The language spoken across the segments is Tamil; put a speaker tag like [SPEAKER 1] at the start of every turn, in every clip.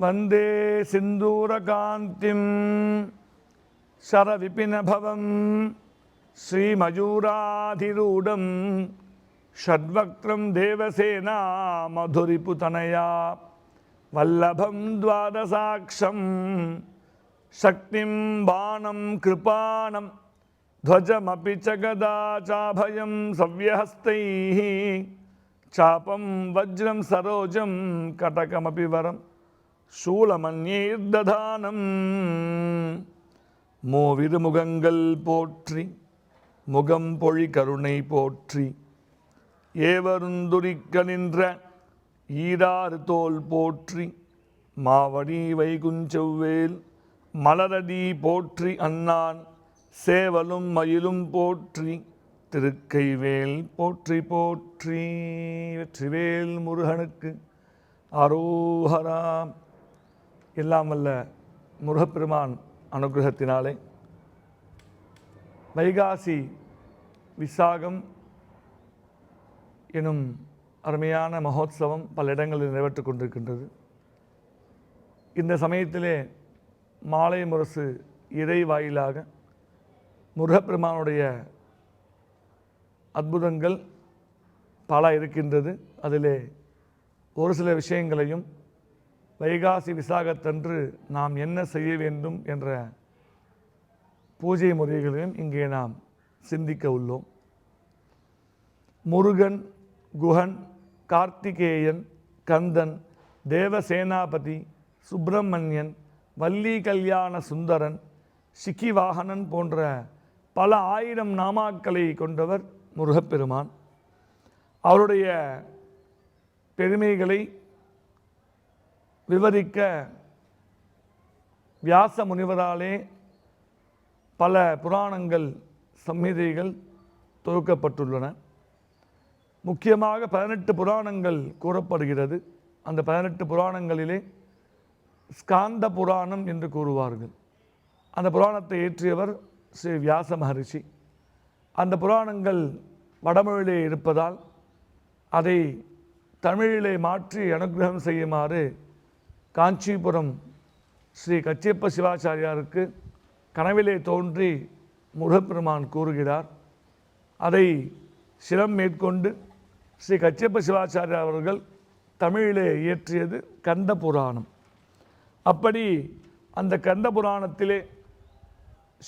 [SPEAKER 1] వందే సింధూరకాంతిం శరవిపినభవం శ్రీమయూరాధిరూఢం షడ్వక్త్రం దేవసేనా మధురిపుతనయా వల్లభం ద్వాదసాక్షం శక్తిం బాణం కృపాణం ధ్వజమపి చ గదాచాభయం సవ్యహస్తై చాపం వజ్రం సరోజం కటకమపి వరం वरं மூவிரு முகங்கள் போற்றி முகம் பொழி கருணை போற்றி. ஏவருந்துரிக்க நின்ற ஈராறு தோல் போற்றி. மாவடி வைகுஞ்செவ்வேல் மலரடி போற்றி அண்ணான் சேவலும் மயிலும் போற்றி திருக்கைவேல் போற்றி போற்றி. வெற்றிவேல் முருகனுக்கு அரோஹராம் எல்லாம் முருகப்பெருமான் அனுகிரகத்தினாலே. வைகாசி விசாகம் எனும் அருமையான மகோத்சவம் பல இடங்களில் நிறைவேற்றிக் கொண்டிருக்கின்றது. இந்த சமயத்திலே மாலை முரசு இறை வாயிலாக முருகப்பெருமானுடைய அற்புதங்கள் பல இருக்கின்றது. அதிலே ஒரு சில விஷயங்களையும் வைகாசி விசாகத்தன்று நாம் என்ன செய்ய வேண்டும் என்ற பூஜை முறைகளையும் இங்கே நாம் சிந்திக்க உள்ளோம். முருகன் குஹன் கார்த்திகேயன் கந்தன் தேவசேனாபதி சுப்பிரமணியன் வள்ளி கல்யாண சுந்தரன் சிக்கிவாகனன் போன்ற பல ஆயிரம் நாமாக்களை கொண்டவர் முருகப்பெருமான். அவருடைய பெருமைகளை விவரிக்க வியாச முனிவராலே பல புராணங்கள் சம்ஹிதைகள் தொகுக்கப்பட்டுள்ளன. முக்கியமாக பதினெட்டு புராணங்கள் கூறப்படுகிறது. அந்த பதினெட்டு புராணங்களிலே ஸ்காந்த புராணம் என்று கூறுவார்கள். அந்த புராணத்தை ஏற்றியவர் ஸ்ரீ வியாச மகரிஷி. அந்த புராணங்கள் வடமொழியிலே இருப்பதால் அதை தமிழிலே மாற்றி அனுகிரகம் செய்யுமாறு காஞ்சிபுரம் ஸ்ரீ கச்சியப்ப சிவாச்சாரியாருக்கு கனவிலே தோன்றி முருகப்பெருமான் கூறுகிறார். அதை சிலம் மேற்கொண்டு ஸ்ரீ கச்சியப்ப சிவாச்சாரியார் அவர்கள் தமிழிலே இயற்றியது கந்த புராணம். அப்படி அந்த கந்த புராணத்திலே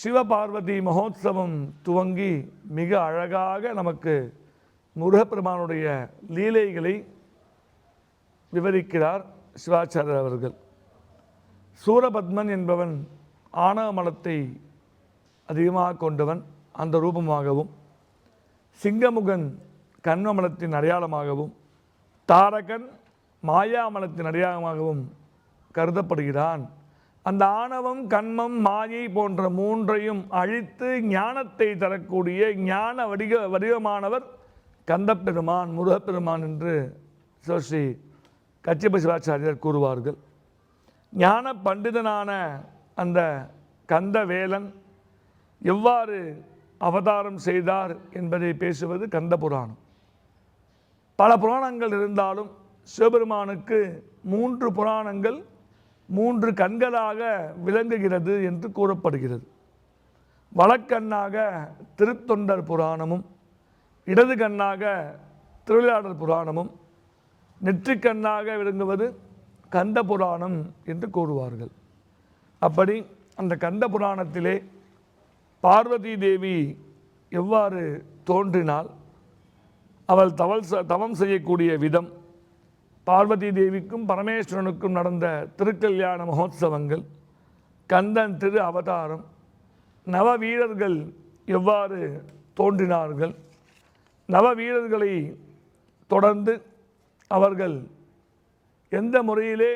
[SPEAKER 1] சிவபார்வதி மகோத்சவம் துவங்கி மிக அழகாக நமக்கு முருகப்பெருமானுடைய லீலைகளை விவரிக்கிறார். சிவாச்சாரியர் அவர்கள். சூரபத்மன் என்பவன் ஆணவ மலத்தை அதிகமாக கொண்டவன் அந்த ரூபமாகவும் சிங்கமுகன் கண்வமலத்தின் அடையாளமாகவும் தாரகன் மாயாமலத்தின் அடையாளமாகவும் கருதப்படுகிறான். அந்த ஆணவம் கண்மம் மாயை போன்ற மூன்றையும் அழித்து ஞானத்தை தரக்கூடிய ஞான வடிவ வடிவமானவர் கந்தப்பெருமான் முருகப்பெருமான் என்று சிவஸ்ரீ கச்சிப சிவாச்சாரியர் கூறுவார்கள் ஞான பண்டிதனான அந்த கந்தவேலன் எவ்வாறு அவதாரம் செய்தார் என்பதை பேசுவது கந்த புராணம் பல புராணங்கள் இருந்தாலும் சிவபெருமானுக்கு மூன்று புராணங்கள் மூன்று கண்களாக விளங்குகிறது என்று கூறப்படுகிறது. வழக்கண்ணாக திருத்தொண்டர் புராணமும் இடது கண்ணாக திருவிளையாடல் புராணமும் நெற்றிக்கண்ணாக விளங்குவது கந்த புராணம் என்று கூறுவார்கள். அப்படி அந்த கந்த புராணத்திலே பார்வதி தேவி எவ்வாறு தோன்றினாள் அவள் தவல் தவம் செய்யக்கூடிய விதம் பார்வதி தேவிக்கும் பரமேஸ்வரனுக்கும் நடந்த திருக்கல்யாண மகோத்சவங்கள் கந்தன் திரு அவதாரம் நவ வீரர்கள் எவ்வாறு தோன்றினார்கள் நவ வீரர்களை தொடர்ந்து அவர்கள் எந்த முறையிலே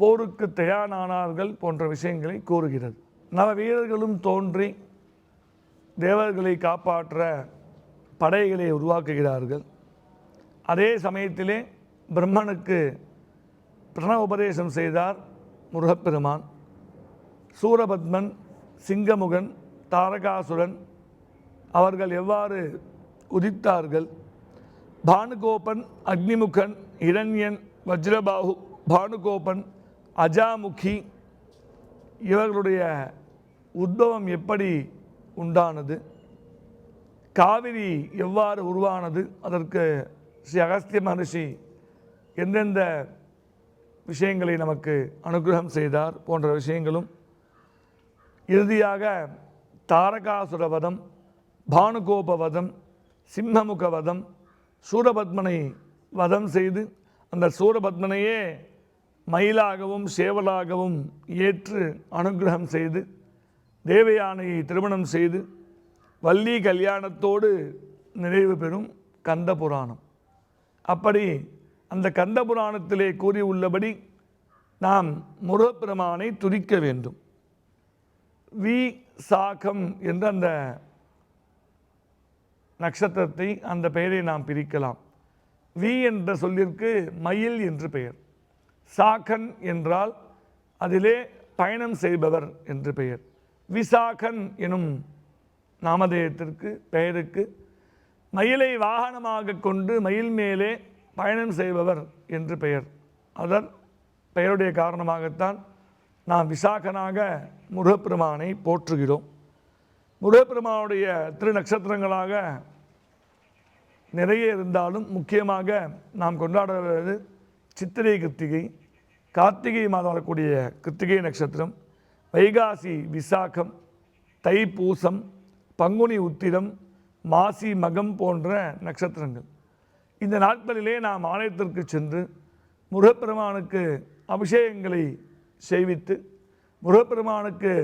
[SPEAKER 1] போருக்கு தயாரானார்கள் போன்ற விஷயங்களை கூறுகிறது. நவ வீரர்களும் தோன்றி தேவர்களை காப்பாற்ற படைகளை உருவாக்குகிறார்கள். அதே சமயத்திலே பிரம்மனுக்கு பிரண உபதேசம் செய்தார் முருகப்பெருமான். சூரபத்மன் சிங்கமுகன் தாரகாசுரன் அவர்கள் எவ்வாறு உதித்தார்கள்? பானுகோபன் அக்னிமுகன் இரண்யன் வஜ்ரபாகு பானுகோபன் அஜாமுகி இவர்களுடைய உத்பவம் எப்படி உண்டானது? காவிரி எவ்வாறு உருவானது? அதற்கு ஸ்ரீ அகஸ்திய மகரிஷி எந்தெந்த விஷயங்களை நமக்கு அனுகிரகம் செய்தார் போன்ற விஷயங்களும் இறுதியாக தாரகாசுர வதம் பானுகோப வதம் சிம்மமுக வதம் சூரபத்மனை வதம் செய்து அந்த சூரபத்மனையே மயிலாகவும் சேவலாகவும் ஏற்று அனுகிரகம் செய்து தேவயானையை திருமணம் செய்து வள்ளி கல்யாணத்தோடு நிறைவு பெறும் கந்த புராணம் அப்படி அந்த கந்த புராணத்திலே கூறியுள்ளபடி நாம் முருகப்பெருமானை துதிக்க வேண்டும். வி சாகம் என்ற அந்த நட்சத்திரத்தை அந்த பெயரை நாம் பிரிக்கலாம். வி என்ற சொல்லிற்கு மயில் என்று பெயர். சாகன் என்றால் அதிலே பயணம் செய்பவர் என்று பெயர். விசாகன் எனும் நாமதேயத்திற்கு பெயருக்கு மயிலை வாகனமாக கொண்டு மயில் மேலே பயணம் செய்பவர் என்று பெயர். அதன் பெயருடைய காரணமாகத்தான் நாம் விசாகனாக முருகப்பெருமானை போற்றுகிறோம். முருகப்பெருமானுடைய திரு நட்சத்திரங்களாக நிறைய இருந்தாலும் முக்கியமாக நாம் கொண்டாடுவது சித்திரை கிருத்திகை கார்த்திகை மாதம் வரக்கூடிய கிருத்திகை நட்சத்திரம் வைகாசி விசாகம் தைப்பூசம் பங்குனி உத்திரம் மாசி மகம் போன்ற நட்சத்திரங்கள். இந்த நாட்களிலே நாம் ஆலயத்திற்கு சென்று முருகப்பெருமானுக்கு அபிஷேகங்களை செய்வித்து முருகப்பெருமானுக்கு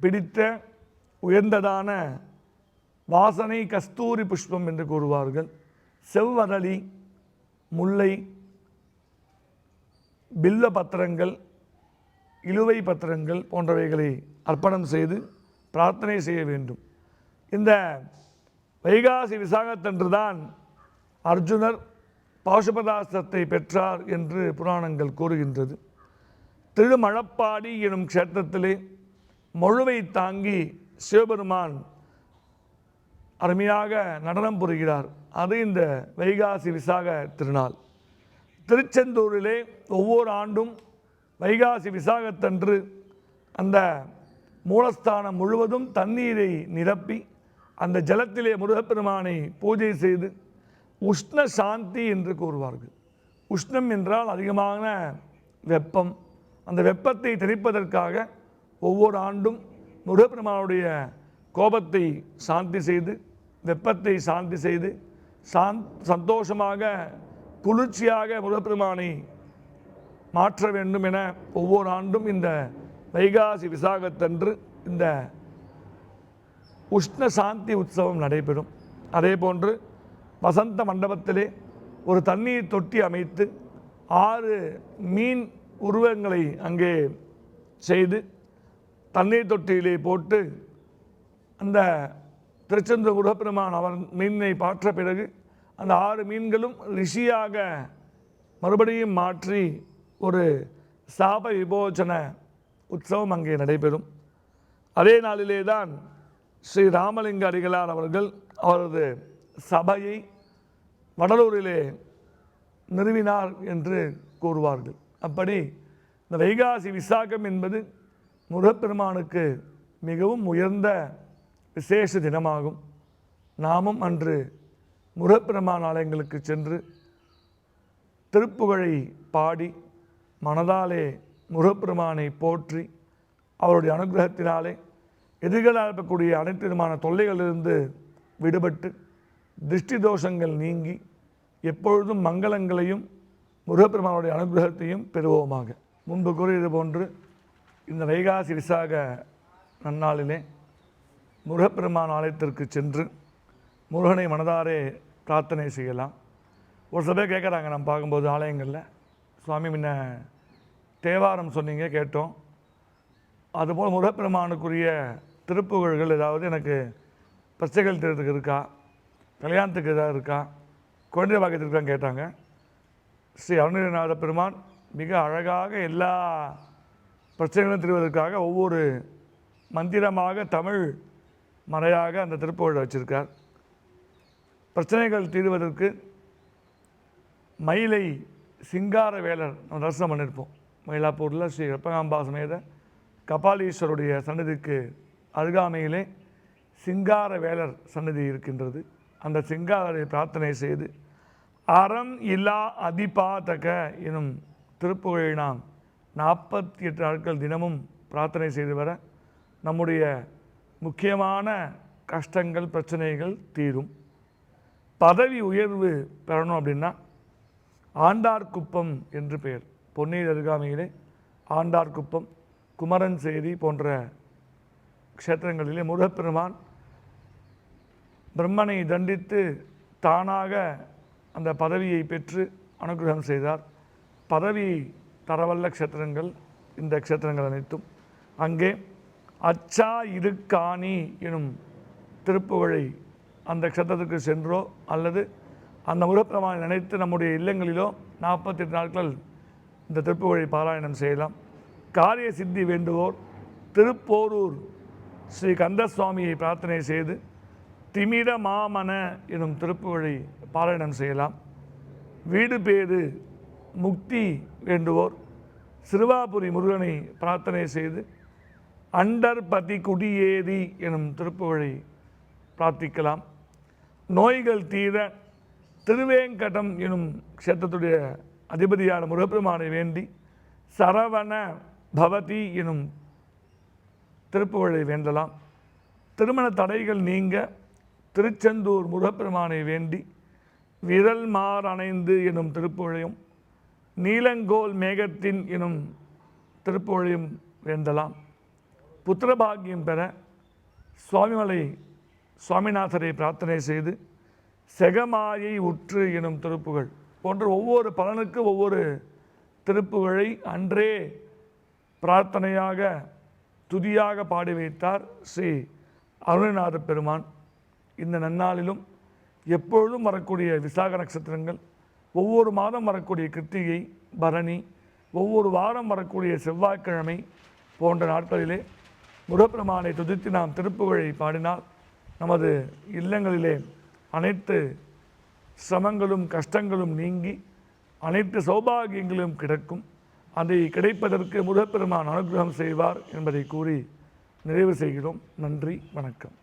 [SPEAKER 1] பிடித்த உயர்ந்ததான வாசனை கஸ்தூரி புஷ்பம் என்று கூறுவார்கள். செவ்வரளி முல்லை பில்ல பத்திரங்கள் இழுவை பத்திரங்கள் போன்றவைகளை அர்ப்பணம் செய்து பிரார்த்தனை செய்ய வேண்டும். இந்த வைகாசி விசாகத்தன்று தான் அர்ஜுனர் பாசுபதாஸ்திரத்தை பெற்றார் என்று புராணங்கள் கூறுகின்றது. திருமழப்பாடி எனும் க்ஷேத்திரத்திலே மொழுவை தாங்கி சிவபெருமான் அருமையாக நடனம் புரிகிறார். அது இந்த வைகாசி விசாக திருநாள். திருச்செந்தூரிலே ஒவ்வொரு ஆண்டும் வைகாசி விசாகத்தன்று அந்த மூலஸ்தானம் முழுவதும் தண்ணீரை நிரப்பி அந்த ஜலத்திலே முருகப்பெருமானை பூஜை செய்து உஷ்ண சாந்தி என்று கூறுவார்கள். உஷ்ணம் என்றால் அதிகமான வெப்பம். அந்த வெப்பத்தை தணிப்பதற்காக ஒவ்வொரு ஆண்டும் முருகப்பெருமானுடைய கோபத்தை சாந்தி செய்து வெப்பத்தை சாந்தி செய்து சாந் சந்தோஷமாக குளிர்ச்சியாக முருகப்பெருமானை மாற்ற வேண்டும் என ஒவ்வொரு ஆண்டும் இந்த வைகாசி விசாகத்தன்று இந்த உஷ்ண சாந்தி உற்சவம் நடைபெறும். அதே போன்று வசந்த மண்டபத்திலே ஒரு தண்ணீர் தொட்டி அமைத்து ஆறு மீன் உருவங்களை அங்கே செய்து தண்ணீர் தொட்டியிலே போட்டு அந்த திருச்செந்தூர் முருகப்பெருமான் அவன் மீனை பாற்ற பிறகு அந்த ஆறு மீன்களும் ரிஷியாக மறுபடியும் மாற்றி ஒரு சாப விபோஜன உற்சவம் அங்கே நடைபெறும். அதே நாளிலே தான் ஸ்ரீ ராமலிங்க அடிகளார் அவர்கள் அவரது சபையை வடலூரிலே நிறுவினார் என்று கூறுவார்கள். அப்படி இந்த வைகாசி விசாகம் என்பது முருகப்பெருமானுக்கு மிகவும் உயர்ந்த விசேஷ தினமாகும். நாமும் அன்று முருகப்பெருமான் ஆலயங்களுக்கு சென்று திருப்புகழை பாடி மனதாலே முருகப்பெருமானை போற்றி அவருடைய அனுகிரகத்தினாலே எதிர்களால் இருக்கக்கூடிய அனைத்து விதமான தொல்லைகளிலிருந்து விடுபட்டு திருஷ்டி தோஷங்கள் நீங்கி எப்பொழுதும் மங்களங்களையும் முருகப்பெருமானுடைய அனுகிரகத்தையும் பெறுவோமாக. முன்பு கூறியது போன்று இந்த வைகாசி விசாக நன்னாளிலே முருகப்பெருமான் ஆலயத்திற்கு சென்று முருகனை மனதாரே பிரார்த்தனை செய்யலாம். ஒரு சில பேர் கேட்குறாங்க நம்ம பார்க்கும்போது ஆலயங்களில். சுவாமி முன்ன தேவாரம் சொன்னீங்க கேட்டோம். அதுபோல் முருகப்பெருமானுக்குரிய திருப்புகழ்கள் ஏதாவது எனக்கு பிரச்சனைகள் தீர்றதுக்கு இருக்கா? கல்யாணத்துக்கு ஏதாவது இருக்கா? குழந்தை பாக்கியத்துக்கு தான் கேட்டாங்க. ஸ்ரீ அருணகிரிநாத பெருமான் மிக அழகாக எல்லா பிரச்சனைகளும் தீர்வதற்காக ஒவ்வொரு மந்திரமாக தமிழ் மறையாக அந்த திருப்புகழை வச்சிருக்கார். பிரச்சனைகள் தீர்வதற்கு மயிலை சிங்கார வேலர் நம்ம தரிசனம் பண்ணியிருப்போம் மயிலாப்பூரில் ஸ்ரீ வெப்பகாம்பா சமேத கபாலீஸ்வருடைய சன்னதிக்கு அருகாமையிலே சிங்கார வேலர் சன்னதி இருக்கின்றது. அந்த சிங்காரரை பிரார்த்தனை செய்து அறம் இல்லா அதிபாதக எனும் திருப்புகழை நாம் நாற்பத்தி எட்டு நாட்கள் தினமும் பிரார்த்தனை செய்து வர நம்முடைய முக்கியமான கஷ்டங்கள் பிரச்சனைகள் தீரும். பதவி உயர்வு பெறணும் அப்படின்னா ஆண்டார்குப்பம் என்று பெயர். பொன்னியில் அருகாமையிலே ஆண்டார்குப்பம் குமரன் சேரி போன்ற க்ஷேத்திரங்களிலே முருகப்பெருமான் பிரம்மனை தண்டித்து தானாக அந்த பதவியை பெற்று அனுகிரகம் செய்தார். பதவி தரவல்ல க்ஷேத்திரங்கள் இந்த க்ஷேத்திரங்கள் அனைத்தும். அங்கே அச்சா இருக்காணி எனும் திருப்புகழை அந்த க்ஷேத்திரத்துக்கு சென்றோ அல்லது அந்த முருகப்பெருமானை நினைத்து நம்முடைய இல்லங்களிலோ நாற்பத்தெட்டு நாட்கள் இந்த திருப்புகழை பாராயணம் செய்யலாம். காரிய சித்தி வேண்டுவோர் திருப்போரூர் ஸ்ரீ கந்தசுவாமியை பிரார்த்தனை செய்து திமிர மாமன எனும் திருப்புகழை பாராயணம் செய்யலாம். வீடு பேறு முக்தி வேண்டுவோர். சிறுவாபுரி முருகனை பிரார்த்தனை செய்து அண்டர்பதி குடியேறி எனும் திருப்புகழை பிரார்த்திக்கலாம். நோய்கள் தீர திருவேங்கடம் எனும் க்ஷேத்திரத்துடைய அதிபதியான முருகப்பெருமானை வேண்டி சரவண பவதி எனும் திருப்புகழை வேண்டலாம். திருமண தடைகள் நீங்க திருச்செந்தூர் முருகப்பெருமானை வேண்டி விரல் மாறணைந்து அணைந்து எனும் திருப்புகழையும் நீலங்கோல் மேகத்தின் எனும் திருப்பொழியும் வேண்டலாம் புத்திரபாகியம் பெற சுவாமிமலை சுவாமிநாதரை பிரார்த்தனை செய்து செகமாயை உற்று எனும் திருப்புகள். போன்ற ஒவ்வொரு பலனுக்கு ஒவ்வொரு திருப்புகளை அன்றே பிரார்த்தனையாக துதியாக பாடி வைத்தார் ஸ்ரீ அருணநாத பெருமான். இந்த நன்னாளிலும் எப்பொழுதும் வரக்கூடிய விசாக நட்சத்திரங்கள் ஒவ்வொரு மாதம் வரக்கூடிய கிருத்திகை பரணி ஒவ்வொரு வாரம் வரக்கூடிய செவ்வாய்க்கிழமை போன்ற நாட்களிலே முருகப்பெருமானை துதித்து நாம் திருப்புகழை பாடினால் நமது இல்லங்களிலே அனைத்து சிரமங்களும் கஷ்டங்களும் நீங்கி அனைத்து சௌபாகியங்களும் கிடைக்கும். அதை கிடைப்பதற்கு முருகப்பெருமான் அனுகிரகம் செய்வார் என்பதை கூறி நிறைவு செய்கிறோம். நன்றி வணக்கம்.